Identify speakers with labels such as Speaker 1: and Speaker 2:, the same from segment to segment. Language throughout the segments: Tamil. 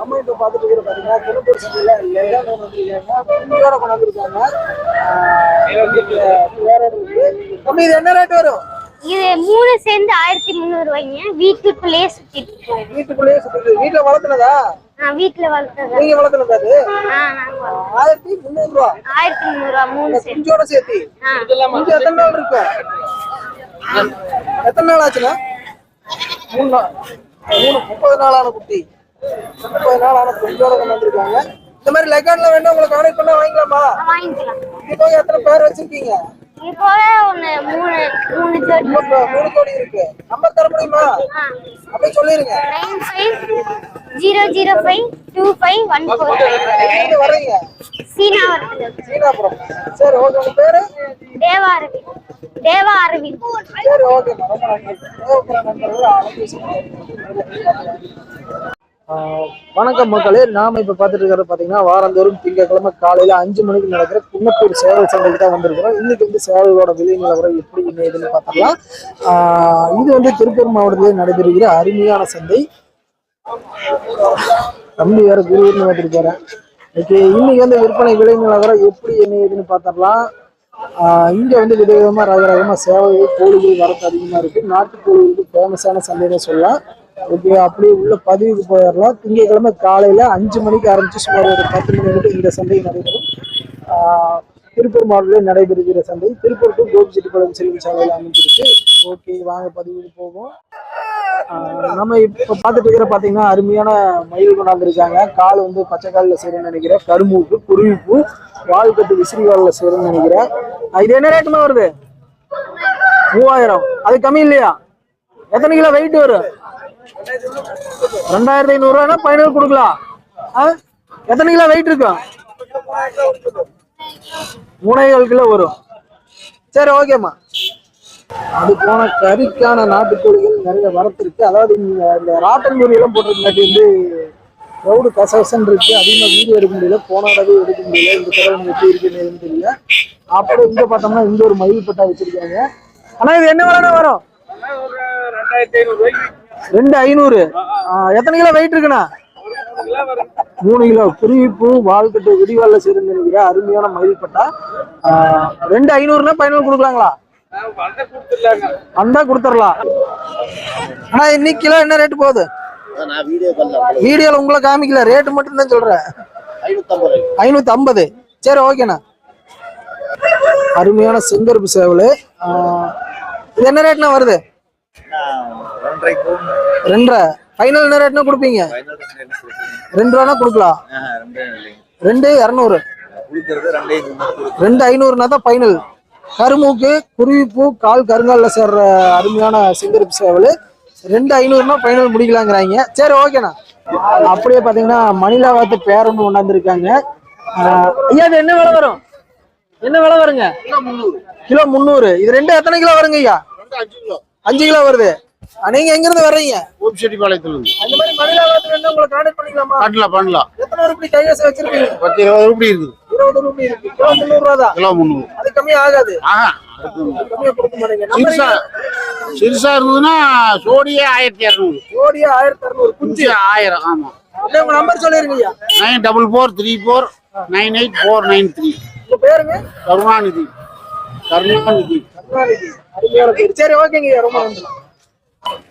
Speaker 1: நம்ம இப்ப பாத்துட்டு இருக்கிற பாத்தீங்கன்னா திருப்பூர் வந்திருக்காங்க கொண்டு வந்திருக்காங்க. ஆஹ் வேற இருக்கு தம்பி இது என்ன ரேட் வரும்?
Speaker 2: இது மூணு சேர்ந்து ஆயிரத்தி முந்நூறு ரூபாய்ங்க. வீட்டுக்குள்ளேயே சுத்திட்டு இருக்கோம்.
Speaker 1: வீட்டுக்குள்ளேயே சுத்துது வீட்டுல வளர்த்துனதா?
Speaker 2: வீட்டுல வளர்த்தது.
Speaker 1: நீங்க வளர்த்துனதா அது. ஆயிரத்தி முந்நூறு ரூபா.
Speaker 2: ஆயிரத்தி முந்நூறு ரூபா மூணு
Speaker 1: குஞ்சோட சேர்த்து.
Speaker 2: ஆ.
Speaker 1: குஞ்சு எத்தனை நாள் இருக்கும் எத்தனை நாள் ஆச்சுன்னா மூணு நாள். மூணு முப்பது நாளான குட்டி. முப்பது நாளான குஞ்சோட கொண்டு வந்திருக்காங்க. இந்த மாதிரி லெக்கான்ல வேணும் உங்களை கான்டாக்ட் பண்ணா வாங்கிக்கலாமா?
Speaker 2: வாங்கிக்கலாம்.
Speaker 1: இது போக எத்தனை பேர் வச்சிருக்கீங்க?
Speaker 2: இது போக ஒண்ணு மூணு மூணு ஜோடி
Speaker 1: மூணு கோடி இருக்கு. நம்பர் தர முடியுமா? அப்படியே சொல்லிருங்க.
Speaker 2: Nine five zero zero five two five one four
Speaker 1: எங்க வர்றீங்க?
Speaker 2: சீனா வருது
Speaker 1: சீனாபுரம். சரி ஓகே உங்க பேரு?
Speaker 2: தேவா அரவிந்த் தேவா அரவிந்த்
Speaker 1: சரி ஓகே ரொம்ப நன்றி. நண்பர்கள் வணக்கம் மக்களே. நாம இப்ப பாத்துட்டு இருக்கிறது பாத்தீங்கன்னா வாரந்தோறும் திங்கட்கிழமை காலையில அஞ்சு மணிக்கு நடக்கிற குன்னத்தூர் சேவல் சந்தைக்கு தான் வந்திருக்கிறோம். இன்னைக்கு வந்து சேவலோட விலை நிலவரம் எப்படி என்ன ஏதுன்னு பார்த்துக்கலாம் இது வந்து திருப்பூர் மாவட்டத்திலே நடைபெறுகிற அருமையான சந்தை. தம்பி வேற குருன்னு வந்துருக்காரு. ஓகே இன்னைக்கு வந்து விற்பனை விலை நிலவரம் எப்படி என்ன ஏதுன்னு பார்த்துடலாம். இங்கே இங்க வந்து விதவிதமா ரக ரகமா சேவை கோழிகள் வரத்து அதிகமா இருக்கு. நாட்டுக்கோழி வந்து ஃபேமஸான சந்தைன்னு சொல்லலாம். ஓகே அப்படியே உள்ள பதிவுக்கு போயிடலாம். திங்கட்கிழமை காலையில அஞ்சு மணிக்கு ஆரம்பிச்சு சுமார் ஒரு பத்து மணி வரைக்கும் இந்த சந்தை நடைபெறும். ஆஹ் திருப்பூர் மாவட்டத்தில் நடைபெறுகிற சந்தை. திருப்பூர் டு கோபிச்செட்டிப்பாளையம் செல்வி சாலையில் அமைஞ்சிருக்கு. ஓகே வாங்க பதிவுக்கு போவோம். நம்ம இப்போ பார்த்துட்டு இருக்கிற பார்த்தீங்கன்னா அருமையான மயில் கொண்டாந்துருக்காங்க கால் வந்து பச்சை காலில் செய்யணும்னு நினைக்கிறேன். கருமூக்கு குருவிப்பு வால் கட்டு விசிறி காலில் செய்யணும்னு நினைக்கிறேன். இது என்ன ரேட்டுமா வருது? மூவாயிரம். அது கம்மி இல்லையா? எத்தனை கிலோ வெயிட் வரும்? ரெண்டாயிரத்தி ஐநூறுரூவானா பதினேழு கொடுக்கலாம் ஆ? எத்தனை கிலோ வெயிட் இருக்கும் மூணேகால் கிலோ வரும். சரி ஓகேம்மா அது போன கறிக்கான நாட்டுக்கோழிகள் நிறைய வரத்து இருக்கு அதாவது இந்த ராட்டன் கோழியெல்லாம் போட்டிருக்காட்டி வந்து க்ரௌடு கசகசன் இருக்கு. அதிகமாக வீடியோ எடுக்க முடியல. போன தடவை எடுக்க முடியல. இந்த தடவை எப்படி இருக்குன்னு தெரியல. அப்புறம் இங்க பார்த்தோம்னா இங்க ஒரு மயில் பட்டா வச்சிருக்காங்க. ஆனா இது என்ன வரணும் வரும்? ரெண்டாயிரத்தி ஐநூறு ரெண்டு ஐநூறு. எத்தனை கிலோ வெயிட் இருக்குண்ணா? மூணு கிலோ. குருவிப்பூ வால்கட்டு விடிவால சேர்ந்து நினைக்கிறேன் அருமையான மயில் பட்டா. ரெண்டு ஐநூறுனா பதினோரு கொடுக்கலாங்களா? வந்தா கொடுத்துடலாம். ஆனா இன்னைக்கு கிலோ என்ன ரேட் போகுது?
Speaker 3: வீடியோ
Speaker 1: வீடியோல உங்களை காமிக்கல. ரேட்டு மட்டும் தான் சொல்றேன். ஐநூத்தி ஐம்பது சரி ஓகேண்ணா. அருமையான செங்கருப்பு சேவல். இது என்ன ரேட்னா வருது?
Speaker 3: ரெண்டரை போகும்
Speaker 1: ரெண்டரை. ஃபைனல் என்ன ரேட்னா கொடுப்பீங்க. ரெண்டு ரூபானா கொடுக்கலாம்.
Speaker 3: ரெண்டே
Speaker 1: இரநூறு.
Speaker 3: ரெண்டே
Speaker 1: ஐநூறுனா தான் ஃபைனல் கருமூக்கு குருவிப்பூ கால் கருங்காலில் சேர்ற அருமையான செங்கருப்பு சேவல். ரெண்டு ஐநூறுனா ஃபைனல் முடிக்கலாங்கிறாங்க. சரி ஓகேண்ணா அப்படியே பார்த்தீங்கன்னா மணிலாவாத்து பேரன்னு கொண்டாந்துருக்காங்க. ஐயா இது என்ன விலை வரும்? என்ன விலை வருங்க? கிலோ முந்நூறு. இது ரெண்டு எத்தனை கிலோ வருங்க ஐயா?
Speaker 3: அஞ்சு கிலோ
Speaker 1: வருது. நீங்க எங்க இருந்து வர்றீங்க?
Speaker 3: கோபிச்செட்டிப்பாளையத்துல இருந்து.
Speaker 1: அந்த மாதிரி மணிலாவாத்து வேணா உங்களை கான்டாக்ட் பண்ணிக்கலாமா?
Speaker 3: பண்ணலாம் பண்ணலாம்.
Speaker 1: எத்தனை ரூபாய் கைவசம் வச்சிருக்கீங்க?
Speaker 3: பத்து இருபது ரூபாய் இருக்குது.
Speaker 1: இருபது ரூபாய் இருக்கு கிலோ முந்நூறு ரூபா தான்
Speaker 3: கிலோ முந்நூறு.
Speaker 1: அது கம்மியா ஆகாது.
Speaker 3: ஆஹா
Speaker 1: கம்மியா கொடுக்க மாட்டேங்க.
Speaker 3: சிறுசா இருந்ததுன்னா சோடியே ஆயிரத்தி இரநூறு
Speaker 1: ஜோடியா ஆயிரத்தி அறுநூறு குஞ்சு.
Speaker 3: குஞ்சு ஆயிரம் ஆமா.
Speaker 1: அப்படியே உங்க நம்பர் சொல்லிருங்க ஐயா
Speaker 3: nine double four three four nine eight four nine three.
Speaker 1: உங்க பேருங்க?
Speaker 3: கருணாநிதி. கருணாநிதி.
Speaker 1: கருணாநிதி. சரி ஓகேங்க ரொம்ப நன்றி.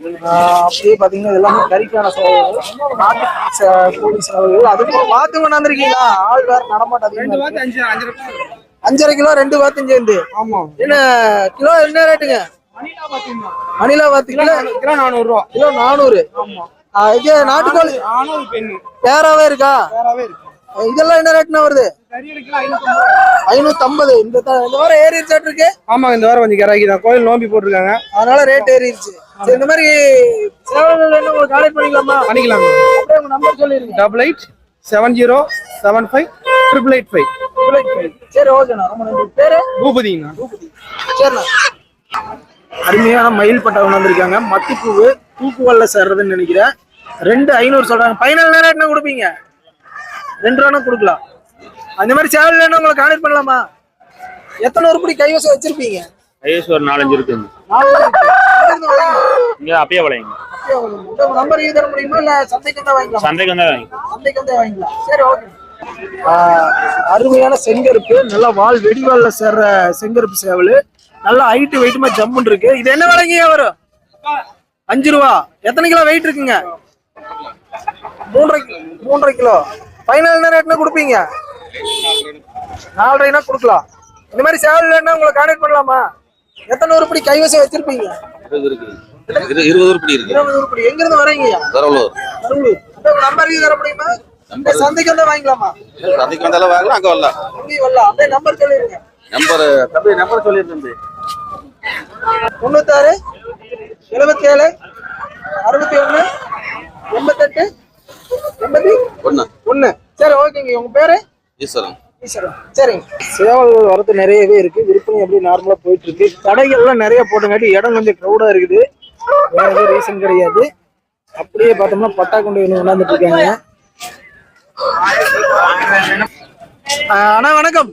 Speaker 1: அப்படியே பாத்தீங்கன்னா எல்லாமே கறிக்கான சேவைகள் நாட்டு கோழி சேவைகள் அது போக வாத்து கொண்டாந்துருக்கீங்களா ஆள் வேற. அஞ்சரை கிலோ ரெண்டு வாத்தும் சேர்ந்து. ஆமா. என்ன கிலோ என்ன ரேட்டுங்க? மணிலா வாத்து கிலோ
Speaker 4: கிலோ? நானூறு ரூபா.
Speaker 1: கிலோ நானூறு. ஆஹ் இது நாட்டுக்கோழி பேராவே இருக்கா?
Speaker 4: வேறாவே இருக்கு.
Speaker 1: இதெல்லாம் என்ன ரேட்னா வருது? ஐநூத்தி ஐம்பது இந்த வாரம் ஏறி இருக்கு?
Speaker 4: ஆமாங்க இந்த வாரம் கொஞ்சம் கிராக்கி தான். கோயில் நோம்பி போட்டிருக்காங்க.
Speaker 1: அதனால ரேட் ஏறிடுச்சு இந்த மாதிரி சேவல்கள் வேணும் உங்களுக்கு கான்டாக்ட் பண்ணிக்கலாமா? அப்படியே உங்க நம்பர் சொல்லிருங்க
Speaker 4: double eight seven zero seven five triple eight five
Speaker 1: சரி ஓகேண்ணா ரொம்ப நன்றி. பேரு?
Speaker 4: பூபதிங்கண்ணா.
Speaker 1: சரிண்ணா. அருமையான மயில் பட்டை வந்திருக்காங்க மத்திப்பூவு தூக்குவல்ல சேர்றதுன்னு நினைக்கிறேன். ரெண்டு ஐநூறு சொல்றாங்க. ஃபைனல் நேரம் என்ன கொடுப்பீங்க? ரெண்டு ரூபா கொடுக்கலாம். அந்த மாதிரி சேவல் வேணும் உங்களை கான்டாக்ட் பண்ணலாமா? எத்தனை உருப்படி கைவசம் வச்சிருப்பீங்க?
Speaker 5: ஐஎஸ் ஒரு நாலஞ்சு இருக்குங்க.
Speaker 1: இருந்து
Speaker 5: இங்க அப்பயே வளையுங்க.
Speaker 1: நம்பர் இது தர முடியுமா இல்ல சந்தைக்கு தான் வாங்கிக்கலாம்
Speaker 5: சந்தைக்கு வந்தா வாங்கி
Speaker 1: சந்தைக்கு வந்து வாங்கிக்கலாம் சரி ஓகே அருமையான செங்கருப்பு நல்லா வால் வெடிவால்ல சேர்ற செங்கருப்பு சேவல் நல்லா ஹைட்டு வெயிட்டுமா ஜம்முன்னு இருக்கு இது என்ன விலைங்க வரும் அஞ்சு ரூபா எத்தனை கிலோ வெயிட் இருக்குங்க மூன்றரை மூன்றரை கிலோ ஃபைனல் என்ன ரேட்னா கொடுப்பீங்க நாலரைனா கொடுக்கலாம். இந்த மாதிரி சேவல் வேணா உங்களை கான்டாக்ட் பண்ணலாமா? எத்தனை உருப்படி கைவசம் வச்சிருப்பீங்க?
Speaker 6: இருபது இருக்கு இரு- இருபது உருப்படி இருக்கு
Speaker 1: இருபது உருப்படி. எங்க இருந்து வரீங்க
Speaker 6: தரவலூர்
Speaker 1: இந்த நம்பர் தர முடியுமா இந்த சந்தைக்கு வந்து
Speaker 6: சந்தைக்கு வந்தாலும் வாங்கலாம் அங்க வரலாம்.
Speaker 1: அங்கேயும் வரலாம். அப்படியே நம்பர் சொல்லிருங்க.
Speaker 6: நம்பர் தம்பி நம்பர் சொல்லியிருந்தேன் தம்பி.
Speaker 1: தொண்ணூத்தாறு எழுபத்தி ஏழு அறுபத்தி ஒண்ணு எண்பத்தெட்டு எண்பத்தி
Speaker 6: ஒண்ணு.
Speaker 1: சரி ஓகேங்க. உங்க பேரு?
Speaker 6: ஈஸ்வரன்.
Speaker 1: சரிங்க. சேவல்கள் வரது நிறையவே இருக்கு. விற்பனை எப்படி நார்மலா போயிட்டு இருக்கு கடைகள்லாம் நிறைய போட்டங்காட்டி இடம் கொஞ்சம் க்ரௌடா இருக்குது. வேற எதுவும் ரீசன் கிடையாது. அப்படியே பார்த்தோம்னா பட்டா கொண்டு வந்து கொண்டாந்துட்டு இருக்காங்க. அண்ணா வணக்கம்.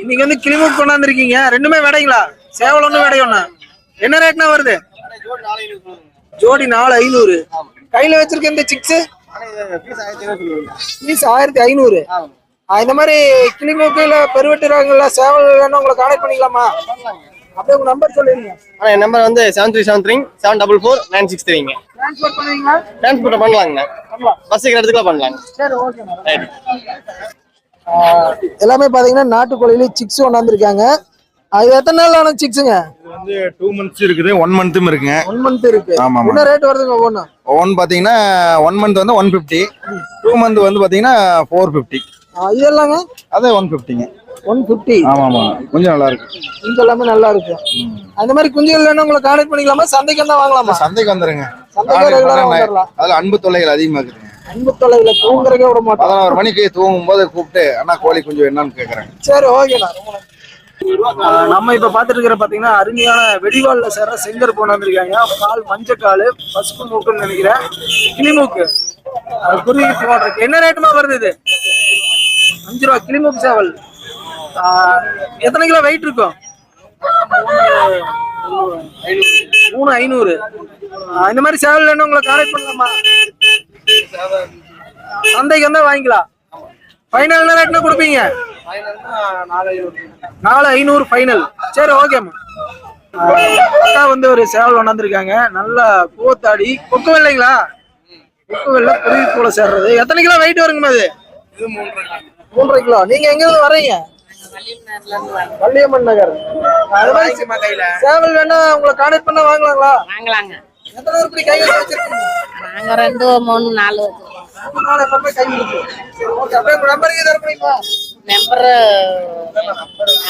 Speaker 1: இன்னைக்கு வந்து கிளிமுக் கொண்டாந்துருக்கீங்க. ரெண்டுமே விடைங்களா? சேவல் ஒண்ணு விடை ஒண்ணு? என்ன ரேட்னா வருது? ஜோடி நாலு ஐநூறு. கையில வச்சிருக்க இந்த சிக்ஸ் பீஸ் ஆயிரத்தி ஐநூறு. இந்த மாதிரி கிளிமூக்கில பெருவெட்டுறாங்கல்ல சேவல் வேணும் உங்களை கான்டாக்ட் பண்ணிக்கலாமா? அப்படியே உங்க நம்பர் சொல்லிருங்க
Speaker 4: ஆனால் என் நம்பர் வந்து seven three seven three seven double four nine six த்ரீங்க
Speaker 1: transport பண்ணுவீங்களா?
Speaker 4: டிரான்ஸ்போர்ட் பண்ணலாங்கண்ணா. பஸ்ஸுக்கு இடத்துக்குலாம் பண்ணலாங்க.
Speaker 1: சரி ஓகே
Speaker 4: ரைட்
Speaker 1: எல்லாமே பாத்தீங்கன்னா நாட்டுக்கோழியில சிக்ஸ் கொண்டாந்துருக்காங்க. அது எத்தனை நாள் ஆன சிக்ஸுங்க
Speaker 7: வந்து டூ மந்த்ஸ் இருக்குது ஒன் மந்த்தும் இருக்குங்க.
Speaker 1: ஒன் மந்த் இருக்கு.
Speaker 7: ஆமா.
Speaker 1: என்ன ரேட் வருதுங்க ஒவ்வொன்று
Speaker 7: ஒன் பார்த்தீங்கன்னா ஒன் மந்த் வந்து ஒன் ஃபிஃப்டி டூ மந்த் வந்து பார்த்தீங்கன்னா ஃபோர் ஃபிஃப்டி
Speaker 1: இதெல்லாங்க?
Speaker 7: அதே ஒன் ஃபிஃப்டிங்க
Speaker 1: ஒன் ஃபிஃப்டி
Speaker 7: ஆமாம் ஆமாம். கொஞ்சம் நல்லா இருக்கு
Speaker 1: குஞ்சு எல்லாமே நல்லா இருக்கு அந்த மாதிரி குஞ்சுகள் வேணும் உங்களை கான்டாக்ட் பண்ணிக்கலாமா? சந்தைக்கு வந்தா வாங்கலாமா?
Speaker 7: சந்தைக்கு வந்துருங்க. அதில் அன்பு தொல்லைகள் அதிகமாக இருக்குதுங்க.
Speaker 1: அன்பு தொலைவில் தூங்குறதுக்கே விட மாட்டோம்.
Speaker 7: பதினோரு மணிக்கு தூங்கும் போது கூப்பிட்டு அண்ணா கோழி குஞ்சு என்னன்னு கேட்குறாங்க
Speaker 1: சரி ஓகேண்ணா ரொம்ப நம்ம இப்ப பாத்துட்டு இருக்கிற பாத்தீங்கன்னா அருமையான வெடிவால்ல சேர்ற செங்கர் கொண்டு வந்திருக்காங்க. கால் மஞ்சள் கால் பசுப்பு மூக்குன்னு நினைக்கிறேன். கிளிமூக்கு. அது குருவி போடுறதுக்கு என்ன ரேட்டுமா வருது இது? அஞ்சு ரூபா கிளிமூக்கு சேவல். எத்தனை கிலோ வெயிட் இருக்கும்? மூணு ஐநூறு. இந்த மாதிரி சேவல் வேணும் உங்களை கான்டாக்ட் பண்ணலாமா? சந்தைக்கு வந்தா வாங்கிக்கலாம். ஃபைனல் என்ன ரேட்னா கொடுப்பீங்க? நாலு ஐநூறு ஃபைனல் சரி ஓகேம்மா அக்கா வந்து ஒரு சேவல் கொண்டாந்துருக்காங்க. நல்ல பூத்தாடி கொக்கு வெள்ளைங்களா கொக்கு வெள்ளை குருவி போல சேர்றது. எத்தனை கிலோ வெயிட் வருங்கம்மா அது? மூன்றரை கிலோ. நீங்க எங்க இருந்து வர்றீங்க? வள்ளியம்மன் நகர். அது மாதிரி சேவல் வேணா உங்களை கான்டாக்ட் பண்ணா வாங்கலாங்களா?
Speaker 8: வாங்கலாங்க.
Speaker 1: எத்தனை உருப்படி கையில் வச்சிருக்கீங்க?
Speaker 8: நாங்க ரெண்டு மூணு நாலு
Speaker 1: நாலு எப்பவுமே கை ஓகே அப்படியே உங்க
Speaker 8: நம்பரு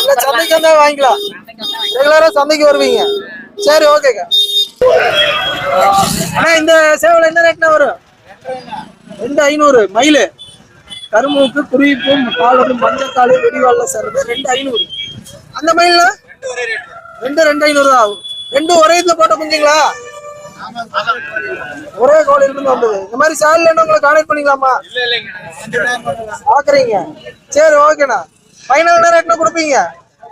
Speaker 1: இல்ல சந்தைக்கு வந்தா வாங்கிக்கலாம். ரெகுலரா சந்தைக்கு வருவீங்க. சரி ஓகேங்க அண்ணா இந்த சேவல் என்ன ரேட்னா வரும்? ரெண்டு ஐநூறு மயிலு. கரும்புக்கு குருவிப்பும் கால் வந்து மஞ்சள் கால் வெடிவால்ல சேர்றது ரெண்டு ஐநூறு. அந்த மயில்ல ரெண்டு ரெண்டு ஐநூறு தான் ஆகும். ரெண்டு ஒரே இதுல போட்ட குஞ்சுங்களா ஒரே கோழில இருந்து வந்தது. இந்த மாதிரி வேணும் உங்களை கான்டாக்ட் பண்ணிக்கலாமா? பாக்குறீங்க. சரி ஓகேண்ணா. ஃபைனல் ரேட்னா கொடுப்பீங்க?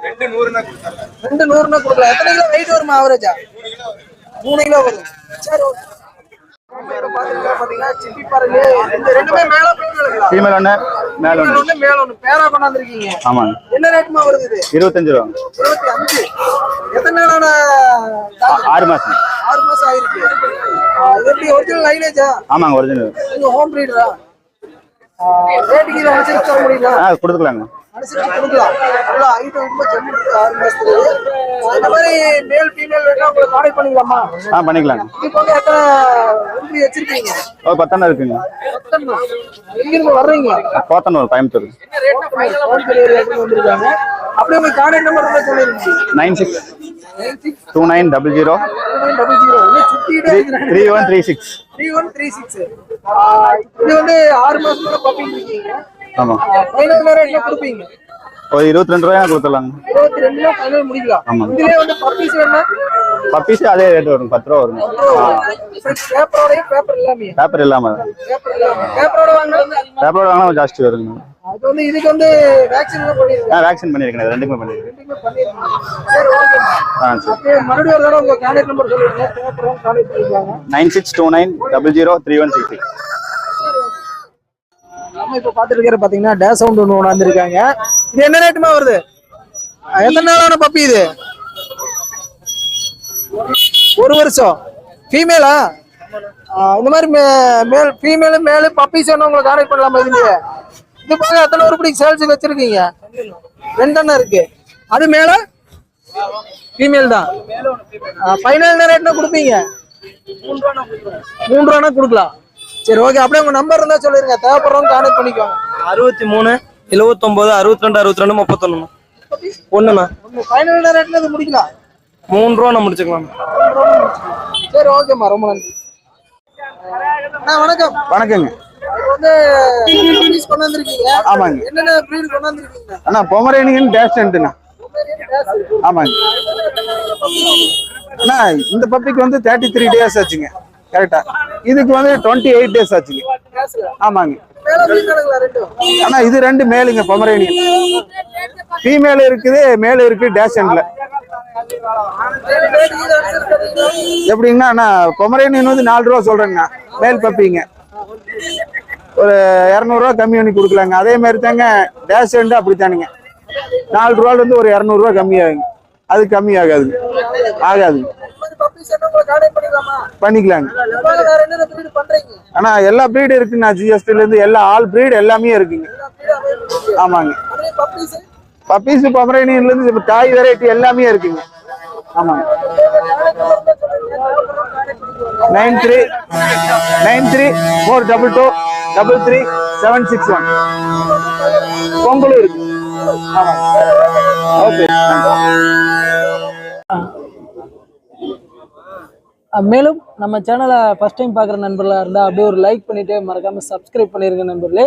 Speaker 1: ரெண்டு நூறுனா கொடுக்கலாம். எத்தனை கிலோ வெயிட் வருமா ஆவரேஜா மூணு கிலோ வரும். சரி ஓகே. பாத்தீங்கன்னா சிப்பி பாருங்க. இந்த ரெண்டுமே மேல பெண்களுங்களா
Speaker 9: ஃபீமேல் ஒன்று மேல் ஒன்று
Speaker 1: மேல பேரா கொண்டாந்துருக்கீங்க.
Speaker 9: ஆமாங்க.
Speaker 1: என்ன ரேட்மா வருது இது?
Speaker 9: இருபத்தஞ்சு ரூபா.
Speaker 1: இருபத்தி அஞ்சு. எத்தனை நாளான
Speaker 9: ஆறு மாதம்
Speaker 1: ஆறு மாசம் ஆயிருக்கு. இது எப்படி ஒரிஜினல் லைனேஜா
Speaker 9: ஆமாங்க ஒரிஜினல்
Speaker 1: நீங்க ஹோம் ப்ரீடரா ரேட்டுக்கு இதை அனுசரிச்சு தர
Speaker 9: ஆ கொடுத்துக்கலாங்க.
Speaker 1: அனுசரிச்சு கொடுக்கலாம். நல்லா ஐட்டம் ரொம்ப ஜம்மி இருக்கு. ஆறு மாசத்துக்கு. இந்த மாதிரி மேல் ஃபீமேல் வேணா உங்களை கான்டாக்ட் பண்ணிக்கலாமா?
Speaker 9: ஆ பண்ணிக்கலாங்க.
Speaker 1: இப்போ வந்து எத்தனை வச்சிருக்கீங்க?
Speaker 9: பத்தெண்ணம் இருக்குங்க.
Speaker 1: எங்கிருந்து வர்றீங்க?
Speaker 9: கோத்தனூர் கோயம்புத்தூர்.
Speaker 1: அப்படியே உங்க கான்டாக்ட் நம்பர் சொல்லிருங்க
Speaker 9: nine six two nine double zero
Speaker 1: double
Speaker 9: three one three six
Speaker 1: three one three six இது வந்து ஆறு ரேட்ல கொடுப்பீங்க?
Speaker 9: ஒரு இருபத்தி ரெண்டு ரூபாய் கொடுத்துடலாங்க.
Speaker 1: இருபத்தி ஃபைனல் முடிக்கலாம்.
Speaker 9: ஆமா.
Speaker 1: இதுலயே வந்து பப்பீஸ் வேணா
Speaker 9: பப்பீஸே அதே ரேட் வரும் பத்து ரூபா
Speaker 1: பேப்பரோடய பேப்பர் இல்லாமே. பேப்பரோட வாங்கினா
Speaker 9: ஜாஸ்தி வருங்க.
Speaker 1: வேக்சின் பண்ணிருக்கேன்.
Speaker 9: ரெண்டுமே
Speaker 1: பண்ணிருக்கேன்.
Speaker 9: ஆ சரி. Nine six two nine double zero three one six six
Speaker 1: நம்ம இப்ப டேஸ் சவுண்ட் ஒன்று கொண்டாந்துருக்காங்க இது என்ன ரேட்டுமா வருது? எத்தனை நாளான பப்பி இது? ஒரு வருஷம். ஃபீமேலா இந்த மாதிரி மேல் ஃபீமேலு மேலு பப்பீஸ் வேணும் உங்களை கான்டாக்ட் பண்ணலாமா இதுலயே? இது போக எத்தனை உருப்படி சேல்ஸ் வச்சிருக்கீங்க? ரெண்டு அண்ணா இருக்கு. அது மேல? ஃபீமேல் தான். ஃபைனல் என்ன ரேட்னா கொடுப்பீங்க? மூன்று ரூபானா கொடுக்கலாம். சரி ஓகே அப்படியே உங்க நம்பர் இருந்தா சொல்லிருங்க. தேவைப்படுறவங்க கான்டாக்ட் பண்ணிக்கோங்க.
Speaker 4: அறுபத்தி மூணு எழுவத்தொம்போது அறுபத்தி ரெண்டு அறுபத்தி ரெண்டு முப்பத்தொன்னு. ஒண்ணுண்ணா.
Speaker 1: ஃபைனல் ரேட்ல இது முடிக்கலாம்?
Speaker 4: மூணு ரூபா நான் முடிச்சுக்கலாம்.
Speaker 1: சரி ஓகேம்மா ரொம்ப நன்றி. அண்ணா வணக்கம்.
Speaker 9: வணக்கங்க. ஆமாங்க. அண்ணா பொமரேனியன் டேஸ்டன்ட்டுண்ணா ஆமாங்க. அண்ணா இந்த பப்பிக்கு வந்து தேர்ட்டி த்ரீ டேஸ் ஆச்சுங்க. கரெக்டா இதுக்கு வந்து டுவெண்ட்டி எயிட் டேஸ் ஆச்சுங்க ஆமாங்க. அண்ணா இது ரெண்டு மேலுங்க பொமரேனியன் ஃபீமேல் இருக்குது மேல் இருக்கு டேஷன்ல
Speaker 1: ரேட்
Speaker 9: எப்படிங்கண்ணா அண்ணா பொமரேனியன் வந்து நாலு ரூபா சொல்றேங்கண்ணா மேல் பப்பிங்க. ஒரு இரநூறுவா கம்மி பண்ணி கொடுக்கலாங்க. அதே மாதிரி தாங்க டேஷ் ரெண்டு அப்படித்தானுங்க. நாலு ரூபாலேருந்து ஒரு இரநூறுவா கம்மியாகுங்க அது கம்மி ஆகாதுங்க ஆகாதுங்க பண்ணிக்கலாங்க.
Speaker 1: இது
Speaker 9: ஆனா எல்லா ப்ரீடு இருக்குங்கண்ணா ஜிஎஸ்டில இருந்து எல்லா ஆல் ப்ரீடு எல்லாமே இருக்குங்க. ஆமாங்க.
Speaker 1: பப்பீஸ்
Speaker 9: பமரேனியன்ல இருந்து காய் வெரைட்டி எல்லாமே இருக்குங்க. ஆமாங்க. Nine three nine three four double two double three seven six one பொங்கலும் இருக்கு. ஓகே
Speaker 1: மேலும் நம்ம சேனலை ஃபஸ்ட் டைம் பார்க்குற நண்பர்களாக இருந்தால் அப்படியே ஒரு லைக் பண்ணிவிட்டு மறக்காமல் சப்ஸ்கிரைப் பண்ணிருங்க நண்பர்களே.